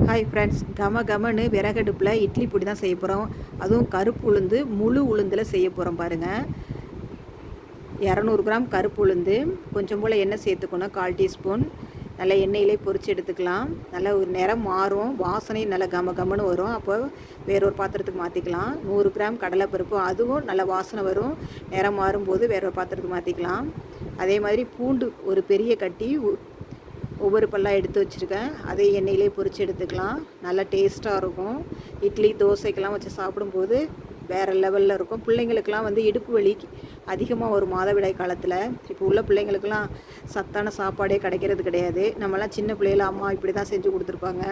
Hi friends கம கமன்னு விறகடுப்பில் இட்லி பொடி தான் செய்ய போகிறோம் அதுவும் கருப்பு உளுந்து முழு உளுந்தில் செய்ய போகிறோம் பாருங்கள் இரநூறு கிராம் கருப்பு உளுந்து கொஞ்சம் போல் எண்ணெய் சேர்த்துக்கணும் கால் டீஸ்பூன். நல்லா எண்ணெயிலே பொறிச்சு எடுத்துக்கலாம். நல்லா ஒரு நிறம் மாறும் வாசனை நல்லா கம கமன்னு வரும். அப்போ வேற ஒரு பாத்திரத்துக்கு மாற்றிக்கலாம் நூறு கிராம் கடலைப்பருப்பு அதுவும் நல்ல வாசனை வரும். நிறம் மாறும்போது வேற ஒரு பாத்திரத்துக்கு மாற்றிக்கலாம் அதே மாதிரி பூண்டு ஒரு பெரிய கட்டி ஒவ்வொரு பல்லாக எடுத்து வச்சுருக்கேன். அதே எண்ணெயிலே பொறிச்சு எடுத்துக்கலாம். நல்லா டேஸ்ட்டாக இருக்கும். இட்லி தோசைக்கெல்லாம் வச்சு சாப்பிடும்போது வேறு லெவலில் இருக்கும். பிள்ளைங்களுக்கெல்லாம் வந்து இடுப்பு வலி அதிகமாக ஒரு மாதவிடாய் காலத்தில். இப்போ உள்ள பிள்ளைங்களுக்கெல்லாம் சத்தான சாப்பாடே கிடைக்கிறது கிடையாது. நம்மலாம் சின்ன பிள்ளைகள அம்மா இப்படி தான் செஞ்சு கொடுத்துருப்பாங்க.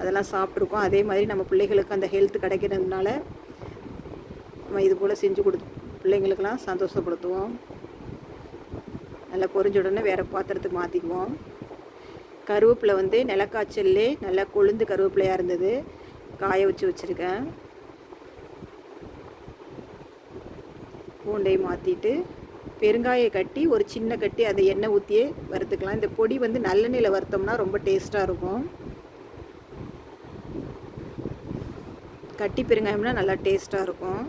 அதெல்லாம் சாப்பிட்ருக்கோம் அதே மாதிரி நம்ம பிள்ளைகளுக்கு அந்த ஹெல்த் கிடைக்கிறதுனால நம்ம இது போல் செஞ்சு கொடு பிள்ளைங்களுக்கெல்லாம் சந்தோஷப்படுத்துவோம். நல்லா பொறிஞ்ச உடனே வேறு பாத்திரத்துக்கு மாற்றிக்குவோம் கருவேப்பிலை வந்து நிலக்காய்ச்சல்லே நல்லா கொழுந்து கருவேப்பிலையாக இருந்தது. காய வச்சு வச்சுருக்கேன். பூண்டை மாற்றிட்டு பெருங்காயை கட்டி ஒரு சின்ன கட்டி அதை எண்ணெய் ஊற்றியே வறுத்துக்கலாம். இந்த பொடி வந்து நல்லெண்ணெயில் வறுத்தோம்னா ரொம்ப டேஸ்ட்டாக இருக்கும். கட்டி பெருங்காயம்னா நல்லா டேஸ்ட்டாக இருக்கும்.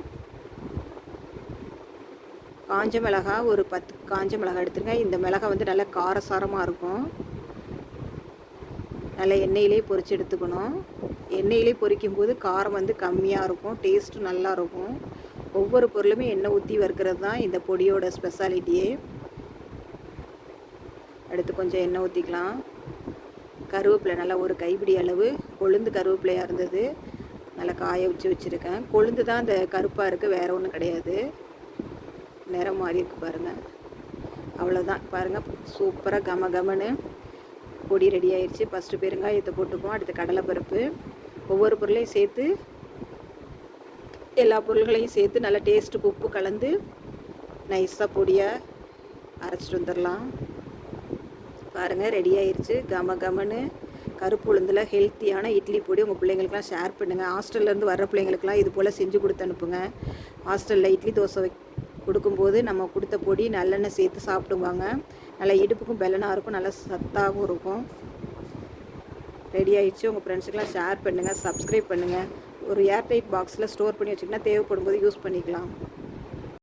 காஞ்ச மிளகா ஒரு பத்து காஞ்ச மிளகா எடுத்துருங்க. இந்த மிளகா வந்து நல்லா காரசாரமாக இருக்கும். நல்லா எண்ணெயிலே பொறிச்சு எடுத்துக்கணும். எண்ணெயிலே பொறிக்கும் போது காரம் வந்து கம்மியாக இருக்கும். டேஸ்ட்டும் நல்லா இருக்கும். ஒவ்வொரு பொருளுமே எண்ணெய் ஊற்றி வறுக்கிறது தான் இந்த பொடியோட ஸ்பெஷாலிட்டியே அடுத்து கொஞ்சம் எண்ணெய் ஊற்றிக்கலாம் கருவேப்பிலை நல்லா ஒரு கைப்பிடி அளவு. கொழுந்து கருவேப்பிலையாக இருந்தது. நல்லா காய வச்சு வச்சுருக்கேன். கொழுந்து தான் அந்த கருப்பாக இருக்குது வேறு ஒன்றும் கிடையாது. நிறம் மாறி இருக்கு பாருங்கள் அவ்வளோதான் பாருங்கள் சூப்பராக கம கமன்னு பொடி ரெடி ஆயிடுச்சு ஃபஸ்ட்டு பெருங்காயத்தை போட்டுக்குவோம். அடுத்து கடலைப்பருப்பு. ஒவ்வொரு பொருளையும் சேர்த்து எல்லா பொருள்களையும் சேர்த்து நல்லா டேஸ்ட்டுக்கு உப்பு கலந்து நைஸாக பொடியாக அரைச்சிட்டு வந்துடலாம். பாருங்கள் ரெடி ஆயிடுச்சு கம கமன்னு கருப்பு உளுந்தில் ஹெல்த்தியான இட்லி பொடி உங்கள் பிள்ளைங்களுக்குலாம் ஷேர் பண்ணுங்கள் ஹாஸ்டல்லேருந்து வர்ற பிள்ளைங்களுக்குலாம் இது போல் செஞ்சு கொடுத்து அனுப்புங்க. ஹாஸ்டலில் இட்லி தோசை வை- கொடுக்கும்போது நம்ம கொடுத்த பொடி நல்லெண்ணெய் சேர்த்து சாப்பிடுவாங்க. நல்லா இடுப்புக்கும் பெலனாக இருக்கும் நல்லா சத்தாகவும் இருக்கும். ரெடி ஆகிடுச்சு உங்கள் ஃப்ரெண்ட்ஸுக்கெலாம் ஷேர் பண்ணுங்கள் சப்ஸ்கிரைப் பண்ணுங்கள் ஒரு ஏர்டைட் பாக்ஸில் ஸ்டோர் பண்ணி வச்சிங்கன்னா தேவைப்படும் போது யூஸ் பண்ணிக்கலாம்.